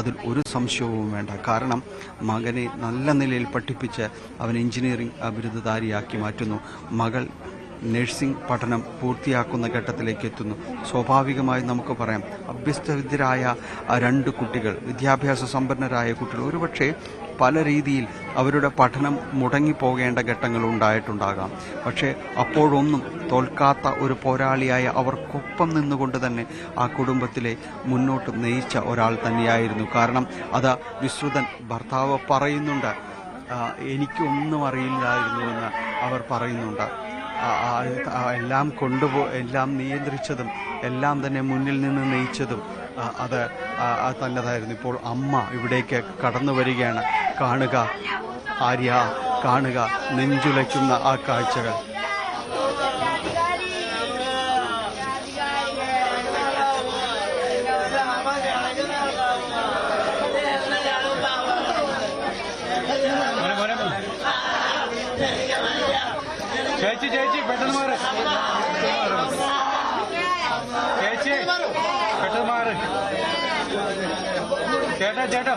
അതിൽ ഒരു സംശയവും വേണ്ട. കാരണം മകനെ നല്ല നിലയിൽ പഠിപ്പിച്ച് അവൻ എഞ്ചിനീയറിംഗ് ബിരുദധാരിയാക്കി മാറ്റുന്നു. മകൾ നഴ്സിംഗ് പഠനം പൂർത്തിയാക്കുന്ന ഘട്ടത്തിലേക്ക് എത്തുന്നു സ്വാഭാവികമായി നമുക്ക് പറയാം അഭ്യസ്തവിദ്യരായ രണ്ട് കുട്ടികൾ വിദ്യാഭ്യാസ സമ്പന്നരായ കുട്ടികൾ ഒരുപക്ഷെ പല രീതിയിൽ അവരുടെ പഠനം മുടങ്ങിപ്പോകേണ്ട ഘട്ടങ്ങൾ ഉണ്ടായിട്ടുണ്ടാകാം. പക്ഷേ അപ്പോഴൊന്നും തോൽക്കാത്ത ഒരു പോരാളിയായ അവർക്കൊപ്പം നിന്നുകൊണ്ട് തന്നെ ആ കുടുംബത്തിലെ മുന്നോട്ട് നയിച്ച ഒരാൾ തന്നെയായിരുന്നു. കാരണം അത് വിശ്രുതൻ ഭർത്താവ് പറയുന്നുണ്ട്. എനിക്കൊന്നും അറിയില്ലായിരുന്നു എന്ന് അവർ പറയുന്നുണ്ട്. എല്ലാം കൊണ്ടുപോ എല്ലാം നിയന്ത്രിച്ചതും എല്ലാം തന്നെ മുന്നിൽ നിന്ന് നയിച്ചതും അത് നല്ലതായിരുന്നു ഇപ്പോൾ അമ്മ ഇവിടേക്ക് കടന്നു വരികയാണ്. കാണുക ആര്യ കാണുക നെഞ്ചുലയ്ക്കുന്ന ആ കാഴ്ചകൾ. ചേച്ചി പെട്ടെന്ന് മാറ്. ചേച്ചി പെട്ടെന്ന് മാറ്. ചേട്ടാ ചേട്ടാ.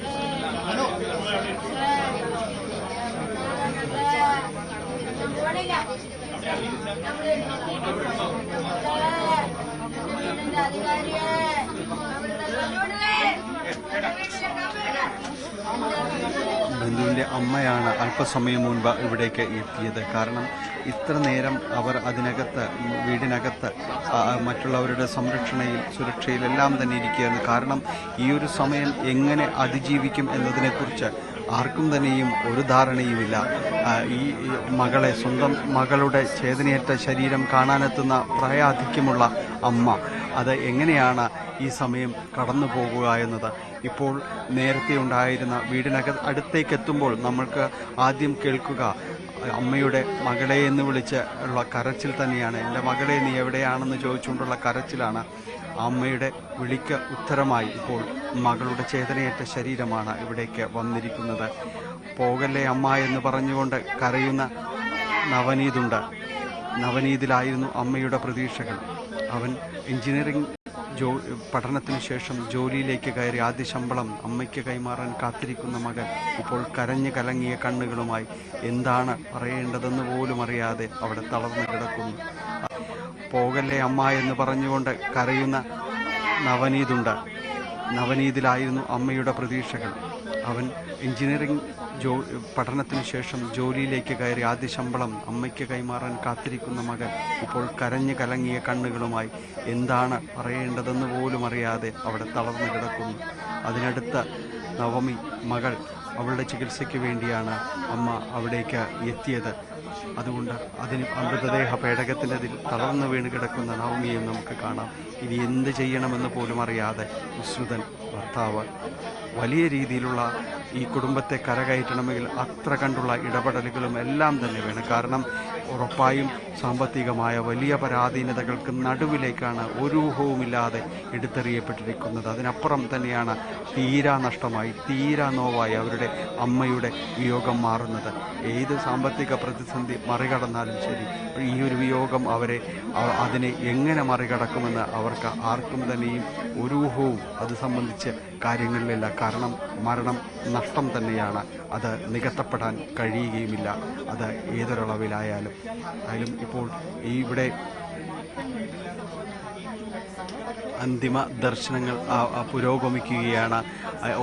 ബന്ധുവിന്റെ അമ്മയാണ് അല്പസമയം മുൻപ് ഇവിടേക്ക് എത്തിയത്. കാരണം ഇത്ര നേരം അവർ അതിനകത്ത് വീടിനകത്ത് മറ്റുള്ളവരുടെ സംരക്ഷണയിൽ സുരക്ഷയിലെല്ലാം തന്നെ ഇരിക്കുകയാണ് കാരണം ഈ ഒരു സമയം എങ്ങനെ അതിജീവിക്കും എന്നതിനെക്കുറിച്ച് ആർക്കും തന്നെയും ഒരു ധാരണയുമില്ല. ഈ മകളെ സ്വന്തം മകളുടെ ചേതനയേറ്റ ശരീരം കാണാനെത്തുന്ന പ്രായാധിക്യമുള്ള അമ്മ. അത് എങ്ങനെയാണ് ഈ സമയം കടന്നു പോകുക എന്നത്. ഇപ്പോൾ നേരത്തെ ഉണ്ടായിരുന്ന വീടിനക അടുത്തേക്ക് എത്തുമ്പോൾ നമ്മൾക്ക് ആദ്യം കേൾക്കുക അമ്മയുടെ മകളെ എന്ന് വിളിച്ച് ഉള്ള കരച്ചിൽ തന്നെയാണ്. എന്റെ മകളെ നീ എവിടെയാണെന്ന് ചോദിച്ചുകൊണ്ടുള്ള കരച്ചിലാണ്. അമ്മയുടെ വിളിക്ക് ഉത്തരമായി ഇപ്പോൾ മകളുടെ ചേതനയേറ്റ ശരീരമാണ് ഇവിടേക്ക് വന്നിരിക്കുന്നത്. പോകല്ലേ അമ്മ എന്ന് പറഞ്ഞുകൊണ്ട് കരയുന്ന നവനീതുണ്ട്. നവനീതിലായിരുന്നു അമ്മയുടെ പ്രതീക്ഷകൾ. അവൻ എഞ്ചിനീയറിംഗ് ജോ പഠനത്തിന് ശേഷം ജോലിയിലേക്ക് കയറി ആദ്യ ശമ്പളം അമ്മയ്ക്ക് കൈമാറാൻ കാത്തിരിക്കുന്ന മകൻ ഇപ്പോൾ കരഞ്ഞു കലങ്ങിയ കണ്ണുകളുമായി എന്താണ് പറയേണ്ടതെന്ന് പോലും അറിയാതെ അവിടെ തളർന്നു കിടക്കുന്നു. പോകല്ലേ അമ്മ എന്ന് പറഞ്ഞുകൊണ്ട് കരയുന്ന നവനീതുണ്ട്. നവനീതിലായിരുന്നു അമ്മയുടെ പ്രതീക്ഷകൾ. അവൻ എഞ്ചിനീയറിംഗ് ജോ പഠനത്തിന് ശേഷം ജോലിയിലേക്ക് കയറി ആദ്യ ശമ്പളം അമ്മയ്ക്ക് കൈമാറാൻ കാത്തിരിക്കുന്ന മകൻ ഇപ്പോൾ കരഞ്ഞു കലങ്ങിയ കണ്ണുകളുമായി എന്താണ് പറയേണ്ടതെന്ന് പോലും അറിയാതെ അവിടെ തളർന്നു കിടക്കുന്നു. അതിനടുത്ത് നവമി മകൾ അവളുടെ ചികിത്സയ്ക്ക് വേണ്ടിയാണ് അമ്മ അവിടേക്ക് എത്തിയത്. അതുകൊണ്ട് അതിന് മൃതദേഹ പേടകത്തിനതിൽ തളർന്നു വീണ് കിടക്കുന്ന നവമിയും നമുക്ക് കാണാം. ഇനി എന്ത് ചെയ്യണമെന്ന് പോലും അറിയാതെ വിശ്രുതൻ ഭർത്താവ്. വലിയ രീതിയിലുള്ള ഈ കുടുംബത്തെ കരകയറ്റണമെങ്കിൽ അത്ര കണ്ടുള്ള ഇടപെടലുകളും എല്ലാം തന്നെ വേണം. കാരണം ഉറപ്പായും സാമ്പത്തികമായ വലിയ പരാധീനതകൾക്ക് നടുവിലേക്കാണ് ഒരു ഊഹവുമില്ലാതെ എടുത്തെറിയപ്പെട്ടിരിക്കുന്നത്. അതിനപ്പുറം തന്നെയാണ് തീരാ നഷ്ടമായി തീരാ നോവായി അവരുടെ അമ്മയുടെ വിയോഗം മാറുന്നത്. ഏത് സാമ്പത്തിക പ്രതിസന്ധി മറികടന്നാലും ശരി ഈ ഒരു വിയോഗം അവരെ അതിനെ എങ്ങനെ മറികടക്കുമെന്ന് അവർക്ക് ആർക്കും തന്നെയും ഒരു ഊഹവും അത് സംബന്ധിച്ച് കാര്യങ്ങളിലില്ല. കാരണം മരണം നഷ്ടം തന്നെയാണ്. അത് നികത്തപ്പെടാൻ കഴിയുകയുമില്ല. അത് ഏതൊരളവിലായാലും. ആയാലും ഇപ്പോൾ ഈ ഇവിടെ അന്തിമ ദർശനങ്ങൾ പുരോഗമിക്കുകയാണ്.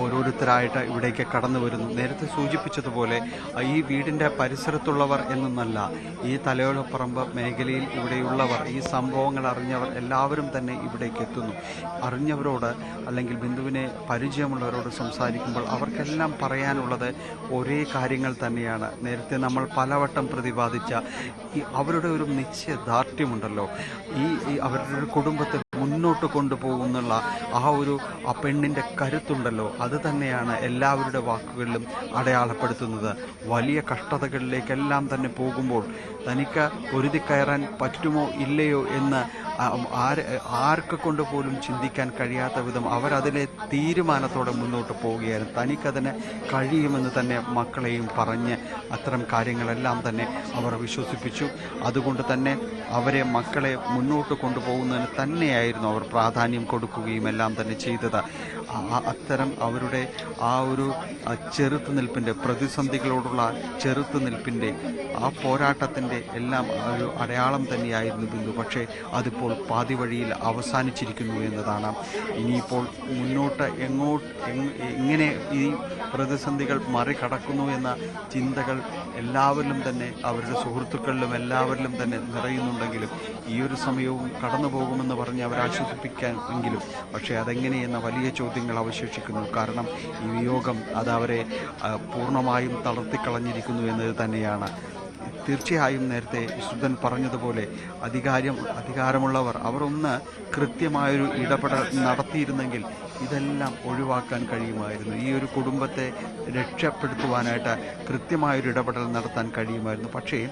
ഓരോരുത്തരായിട്ട് ഇവിടേക്ക് കടന്നു വരുന്നു. നേരത്തെ സൂചിപ്പിച്ചതുപോലെ ഈ വീടിന്റെ പരിസരത്തുള്ളവർ എന്നൊന്നല്ല ഈ തലയോലപ്പറമ്പ് മേഖലയിൽ ഇവിടെയുള്ളവർ ഈ സംഭവങ്ങൾ അറിഞ്ഞവർ എല്ലാവരും തന്നെ ഇവിടേക്ക് എത്തുന്നു. അറിഞ്ഞവരോട് അല്ലെങ്കിൽ ബിന്ദുവിനെ പരിചയമുള്ളവരോട് സംസാരിക്കുമ്പോൾ അവർക്കെല്ലാം പറയാനുള്ളത് ഒരേ കാര്യങ്ങൾ തന്നെയാണ്. നേരത്തെ നമ്മൾ പലവട്ടം പ്രതിപാദിച്ച ഈ അവരുടെ ഒരു നിശ്ചയദാർഢ്യമുണ്ടല്ലോ. ഈ അവരുടെ ഒരു കുടുംബത്തെ മുന്നോട്ട് കൊണ്ടുപോകുന്നുള്ള ആ ഒരു ആ പെണ്ണിന്റെ കരുത്തുണ്ടല്ലോ. അത് തന്നെയാണ് എല്ലാവരുടെ വാക്കുകളിലും അടയാളപ്പെടുത്തുന്നത്. വലിയ കഷ്ടതകളിലേക്കെല്ലാം തന്നെ പോകുമ്പോൾ തനിക്ക് പൊരുതി കയറാൻ പറ്റുമോ ഇല്ലയോ എന്ന് ആർക്ക് കൊണ്ട് പോലും ചിന്തിക്കാൻ കഴിയാത്ത വിധം അവരതിലെ തീരുമാനത്തോടെ മുന്നോട്ട് പോവുകയായിരുന്നു തനിക്കതിന് കഴിയുമെന്ന് തന്നെ മക്കളെയും പറഞ്ഞ് അത്തരം കാര്യങ്ങളെല്ലാം തന്നെ അവർ വിശ്വസിപ്പിച്ചു. അതുകൊണ്ട് തന്നെ അവരെ മക്കളെ മുന്നോട്ട് കൊണ്ടുപോകുന്നതിന് തന്നെയായിരുന്നു അവർ പ്രാധാന്യം കൊടുക്കുകയും എല്ലാം തന്നെ ചെയ്തത്. അത്തരം അവരുടെ ആ ഒരു ചെറുത്തു ചെറുത്തുനിൽപ്പിന്റെ പ്രതിസന്ധികളോടുള്ള ചെറുത്തുനിൽപ്പിന്റെ ആ പോരാട്ടത്തിന്റെ എല്ലാം ഒരു അടയാളം തന്നെയായിരുന്നു ബിന്ദു. പക്ഷേ അതിപ്പോൾ പാതി വഴിയിൽ അവസാനിച്ചിരിക്കുന്നു എന്നതാണ്. ഇനിയിപ്പോൾ മുന്നോട്ട് എങ്ങോട്ട് എങ്ങനെ ഈ പ്രതിസന്ധികൾ മറികടക്കുന്നു എന്ന ചിന്തകൾ എല്ലാവരിലും തന്നെ അവരുടെ സുഹൃത്തുക്കളിലും എല്ലാവരിലും തന്നെ നിറയുന്നുണ്ടെങ്കിലും ഈ ഒരു സമയവും കടന്നു പോകുമെന്ന് പറഞ്ഞ് അവരാശ്വസിപ്പിക്കാൻ എങ്കിലും പക്ഷേ അതെങ്ങനെയെന്ന വലിയ ചോദ്യങ്ങൾ അവശേഷിക്കുന്നു. കാരണം ഈ വിയോഗം അത് അവരെ പൂർണമായും തളർത്തിക്കളഞ്ഞിരിക്കുന്നു എന്നത് തന്നെയാണ്. തീർച്ചയായും നേരത്തെ വിശുദ്ധൻ പറഞ്ഞതുപോലെ അധികാരം അധികാരമുള്ളവർ അവർ ഒന്ന് കൃത്യമായൊരു ഇടപെടൽ നടത്തിയിരുന്നെങ്കിൽ ഇതെല്ലാം ഒഴിവാക്കാൻ കഴിയുമായിരുന്നു. ഈ ഒരു കുടുംബത്തെ രക്ഷപ്പെടുത്തുവാനായിട്ട് കൃത്യമായൊരു ഇടപെടൽ നടത്താൻ കഴിയുമായിരുന്നു. പക്ഷേ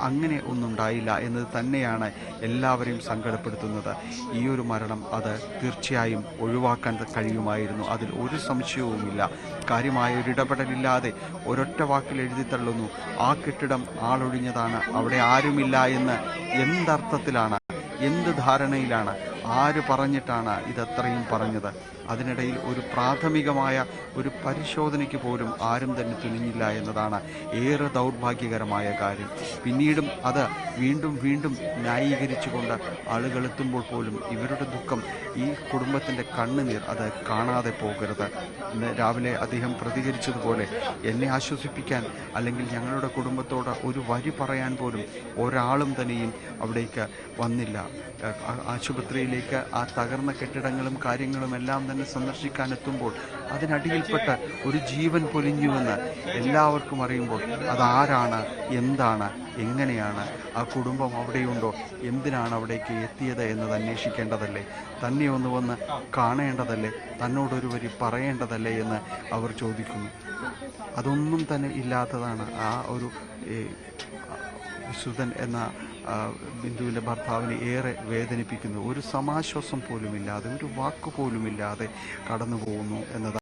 അങ്ങനെ ഒന്നുണ്ടായില്ല എന്നത് തന്നെയാണ് എല്ലാവരെയും സങ്കടപ്പെടുത്തുന്നത്. ഈ ഒരു മരണം അത് തീർച്ചയായും ഒഴിവാക്കാൻ കഴിയുമായിരുന്നു. അതിൽ ഒരു സംശയവുമില്ല. കാര്യമായ ഒരു ഇടപെടലില്ലാതെ ഒരൊറ്റ വാക്കിൽ എഴുതി തള്ളുന്നു. ആ കെട്ടിടം ആളൊഴിഞ്ഞതാണ്. അവിടെ ആരുമില്ല എന്ന് എന്തർത്ഥത്തിലാണ്? എന്ത് ധാരണയിലാണ്? ആര് പറഞ്ഞിട്ടാണ് ഇതത്രയും പറഞ്ഞത്? അതിനിടയിൽ ഒരു പ്രാഥമികമായ ഒരു പരിശോധനയ്ക്ക് പോലും ആരും തന്നെ തുനിഞ്ഞില്ല എന്നതാണ് ഏറെ ദൗർഭാഗ്യകരമായ കാര്യം. പിന്നീടും അത് വീണ്ടും വീണ്ടും ന്യായീകരിച്ചുകൊണ്ട് ആളുകൾ എത്തുമ്പോൾ പോലും ഇവരുടെ ദുഃഖം ഈ കുടുംബത്തിന്റെ കണ്ണുനീർ അത് കാണാതെ പോകരുത്. ഇന്ന് രാവിലെ അദ്ദേഹം പ്രതികരിച്ചതുപോലെ എന്നെ ആശ്വസിപ്പിക്കാൻ അല്ലെങ്കിൽ ഞങ്ങളുടെ കുടുംബത്തോട് ഒരു വരി പറയാൻ പോലും ഒരാളും തന്നെയും അവിടേക്ക് വന്നില്ല. ആശുപത്രിയിലേക്ക് ആ തകർന്ന കെട്ടിടങ്ങളും കാര്യങ്ങളും എല്ലാം തന്നെ സന്ദർശിക്കാൻ എത്തുമ്പോൾ അതിനടിയിൽപ്പെട്ട ഒരു ജീവൻ പൊലിഞ്ഞുവെന്ന് എല്ലാവർക്കും അറിയുമ്പോൾ അതാരാണ് എന്താണ് എങ്ങനെയാണ് ആ കുടുംബം അവിടെയുണ്ടോ എന്തിനാണ് അവിടേക്ക് എത്തിയത് എന്നത് അന്വേഷിക്കേണ്ടതല്ലേ? തന്നെ ഒന്ന് വന്ന് കാണേണ്ടതല്ലേ? തന്നോടൊരു വരി പറയേണ്ടതല്ലേ എന്ന് അവർ ചോദിക്കുന്നു. അതൊന്നും തന്നെ ഇല്ലാത്തതാണ് ആ ഒരു വിശുദ്ധൻ എന്ന ബിന്ദുവിന്റെ ഭർത്താവിനെ ഏറെ വേദനിപ്പിക്കുന്നു. ഒരു സമാശ്വാസം പോലുമില്ലാതെ ഒരു വാക്ക് പോലുമില്ലാതെ കടന്നു പോകുന്നു എന്നതാണ്